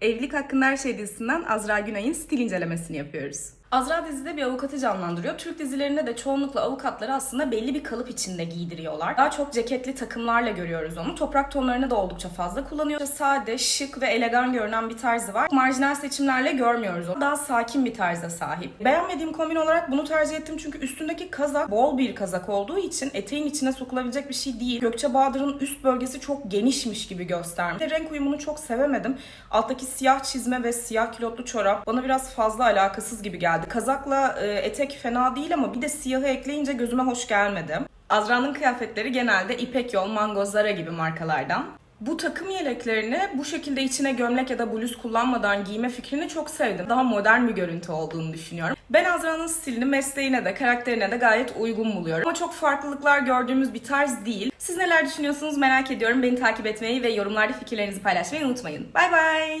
Evlilik Hakkında Her Şey dizisinden Azra Günay'ın stil incelemesini yapıyoruz. Azra dizide bir avukatı canlandırıyor. Türk dizilerinde de çoğunlukla avukatları aslında belli bir kalıp içinde giydiriyorlar. Daha çok ceketli takımlarla görüyoruz onu. Toprak tonlarını da oldukça fazla kullanıyor. Sade, şık ve elegan görünen bir tarzı var. Marjinal seçimlerle görmüyoruz onu. Daha sakin bir tarza sahip. Beğenmediğim kombin olarak bunu tercih ettim çünkü üstündeki kazak bol bir kazak olduğu için eteğin içine sokulabilecek bir şey değil. Gökçe Bahadır'ın üst bölgesi çok genişmiş gibi göstermiş. Ve renk uyumunu çok sevemedim. Alttaki siyah çizme ve siyah kilotlu çorap bana biraz fazla alakasız gibi geldi. Kazakla e, etek fena değil ama bir de siyahı ekleyince gözüme hoş gelmedi. Azra'nın kıyafetleri genelde İpek Yol, Mango, Zara gibi markalardan. Bu takım yeleklerini bu şekilde içine gömlek ya da bluz kullanmadan giyme fikrini çok sevdim. Daha modern bir görüntü olduğunu düşünüyorum. Ben Azra'nın stilini mesleğine de karakterine de gayet uygun buluyorum. Ama çok farklılıklar gördüğümüz bir tarz değil. Siz neler düşünüyorsunuz merak ediyorum. Beni takip etmeyi ve yorumlarda fikirlerinizi paylaşmayı unutmayın. Bay bay!